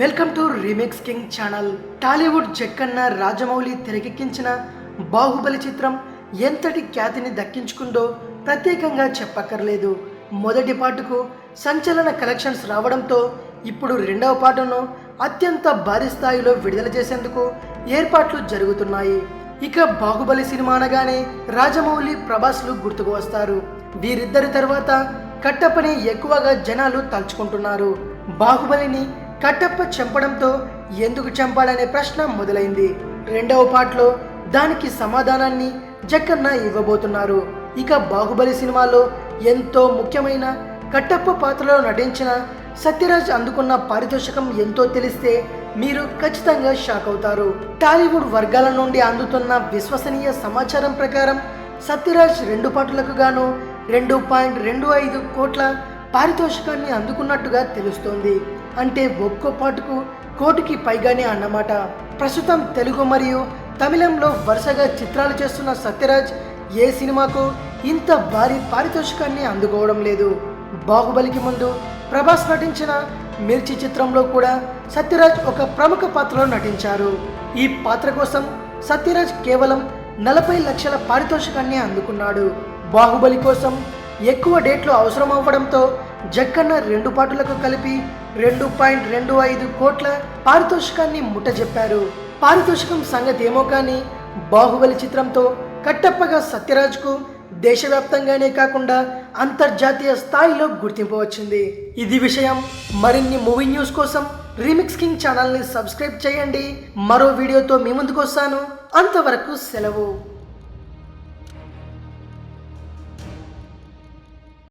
Welcome to remakes king channel. Tollywood Jakkanna Rajamouli తెరకెక్కించిన బాహుబలి చిత్రం ఎంతటి ఖ్యాతిని దక్కించుకుందో ప్రత్యేకంగా చెప్పక్కర్లేదు. మొదటి పాటకు సంచలన కలెక్షన్స్ రావడంతో ఇప్పుడు రెండవ పాటను అత్యంత భారీ స్థాయిలో విడుదల చేసేందుకు ఏర్పాట్లు జరుగుతున్నాయి. ఇక బాహుబలి సినిమా అనగానే రాజమౌళి ప్రభాస్లు గుర్తుకు వస్తారు. వీరిద్దరి తర్వాత కట్టపని ఎక్కువగా జనాలు తలుచుకుంటున్నారు. బాహుబలిని కట్టప్ప చంపడంతో ఎందుకు చంపాడనే ప్రశ్న మొదలైంది. రెండవ పాటలో దానికి సమాధానాన్ని జక్కన్న ఇవ్వబోతున్నారు. ఇక బాహుబలి సినిమాలో ఎంతో ముఖ్యమైన కట్టప్ప పాత్రలో నటించిన సత్యరాజ్ అందుకున్న పారితోషికం ఎంతో తెలిస్తే మీరు ఖచ్చితంగా షాక్ అవుతారు. టాలీవుడ్ వర్గాల నుండి అందుతున్న విశ్వసనీయ సమాచారం ప్రకారం సత్యరాజ్ రెండు పాటలకు గాను రెండు పాయింట్ రెండు ఐదు కోట్ల పారితోషికాన్ని అందుకున్నట్టుగా తెలుస్తోంది. అంటే ఒక్కో పాటుకు కోటికి పైగానే అన్నమాట. ప్రస్తుతం తెలుగు మరియు తమిళంలో వరుసగా చిత్రాలు చేస్తున్న సత్యరాజ్ ఏ సినిమాకు ఇంత భారీ పారితోషికాన్ని అందుకోవడం లేదు. బాహుబలికి ముందు ప్రభాస్ నటించిన మిర్చి చిత్రంలో కూడా సత్యరాజ్ ఒక ప్రముఖ పాత్రలో నటించారు. ఈ పాత్ర కోసం సత్యరాజ్ కేవలం నలభై లక్షల పారితోషికాన్ని అందుకున్నాడు. బాహుబలి కోసం ఎక్కువ డేట్లు అవసరం అవ్వడంతో జక్కన్న రెండు పాటలకు కలిపి రెండు పాయింట్ రెండు ఐదు కోట్ల పారితోషికాన్ని ముట్టజెప్పారు. పారితోషికం సంగతి ఏమో కానీ బాహుబలి చిత్రంతో కట్టప్పగా సత్యరాజ్కు దేశవ్యాప్తంగానే కాకుండా అంతర్జాతీయ స్థాయిలో గుర్తింపు వచ్చింది. ఇది విషయం మరిన్ని మూవీ న్యూస్ కోసం రీమిక్స్ కింగ్ ఛానల్ని సబ్స్క్రైబ్ చేయండి. మరో వీడియోతో మీ ముందుకు వస్తాను. అంతవరకు సెలవు.